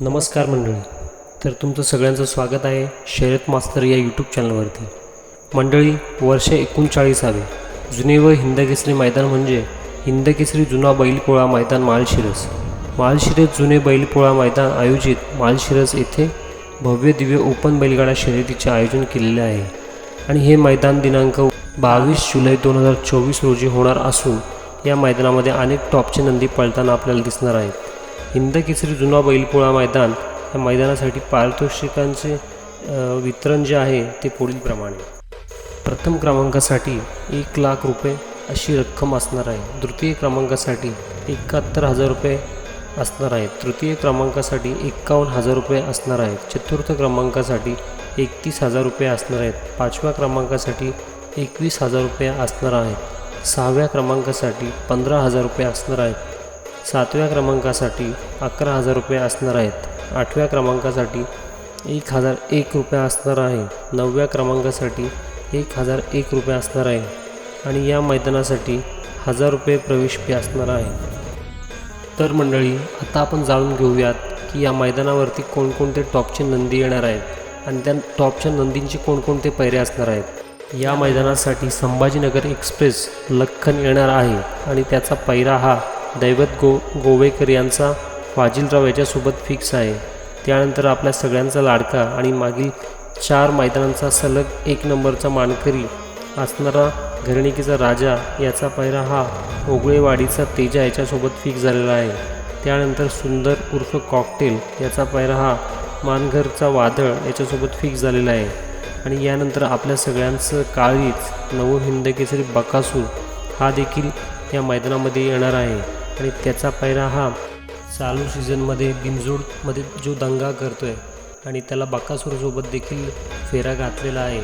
नमस्कार मंडळी. तर तुमचं सगळ्यांचं स्वागत आहे शर्यत मास्तर या यूट्यूब चॅनलवरती मंडळी वर्ष एकोणचाळीसावे. जुने व हिंदकेसरी मैदान म्हणजे हिंदकेसरी जुना बैलपोळा मैदान माळशिरस. माळशिरस जुने बैलपोळा मैदान आयोजित माळशिरस येथे भव्य दिव्य ओपन बैलगाडा शर्यतीचे आयोजन केलेले आहे. आणि हे मैदान दिनांक बावीस जुलै दोन हजार चोवीस रोजी होणार असून या मैदानामध्ये अनेक टॉपचे नंदी पळताना आपल्याला दिसणार आहेत. हिंद केसरी जुना बैलपोळा मैदान या मैदानासाठी पारितोषिकांचे वितरण जे आहे ते पुढीलप्रमाणे. प्रथम क्रमांकासाठी एक लाख रुपये अशी रक्कम असणार आहे. द्वितीय क्रमांकासाठी एकाहत्तर हजार रुपये असणार आहेत तृतीय क्रमांकासाठी एक्कावन्न हजार रुपये असणार आहेत चतुर्थ क्रमांकासाठी एकतीस हजार रुपये असणार आहेत. पाचव्या क्रमांकासाठी एकवीस हजार रुपये असणार आहेत. सहाव्या क्रमांकासाठी पंधरा हजार रुपये असणार आहेत. सातव्या क्रमांकासाठी अकरा हजार रुपये असणार आहेत. आठव्या क्रमांकासाठी एक हजार एक रुपये असणार आहे. नवव्या क्रमांकासाठी एक हजार एक रुपये असणार आहे. आणि या मैदानासाठी हजार रुपये प्रवेश फी असणार आहे. तर मंडळी आता आपण जाणून घेऊयात की या मैदानावरती कोणकोणते टॉपचे नंदी येणार आहेत आणि त्या टॉपच्या नंदींचे कोणकोणते पैरे असणार आहेत. या मैदानासाठी संभाजीनगर एक्सप्रेस लखन येणार आहे आणि त्याचा पैरा हा दैवत गो गोवेकर यांचा फाजिलराव याच्यासोबत फिक्स आहे. त्यानंतर आपल्या सगळ्यांचा लाडका आणि मागील चार मैदानांचा सलग एक नंबरचा मानकरी असणारा घरणिकेचा राजा याचा पैरा हा ओगळेवाडीचा तेजा याच्यासोबत फिक्स झालेला आहे. त्यानंतर सुंदर उर्फ कॉकटेल याचा पैरा हा मानघरचा वादळ याच्यासोबत फिक्स झालेला आहे. आणि यानंतर आपल्या सगळ्यांचं काळीच नवं हिंदकेसरी बकासूर हा देखील या मैदानामध्ये येणार आहे. आणि त्याचा पैरा हा चालू सीझनमध्ये बिनजोडमध्ये जो दंगा करतो आहे आणि त्याला बाकासूरसोबत देखील फेरा घातलेला आहे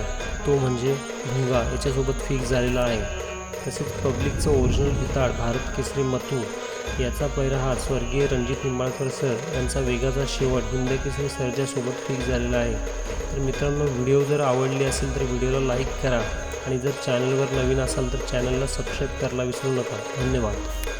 तो म्हणजे भुंगा याच्यासोबत फिक्स झालेला आहे. तसेच पब्लिकचं ओरिजिनल हिताळ भारत केसरी मथू याचा पैरा हा स्वर्गीय रणजित निंबाळकर सर यांचा वेगाचा शेवट हिंद केसरी सरच्यासोबत फिक्स झालेला आहे. तर मित्रांनो व्हिडिओ जर आवडली असेल तर व्हिडिओला लाईक करा आणि जर चॅनलवर नवीन असाल तर चॅनलला सबस्क्राईब करायला विसरू नका. धन्यवाद.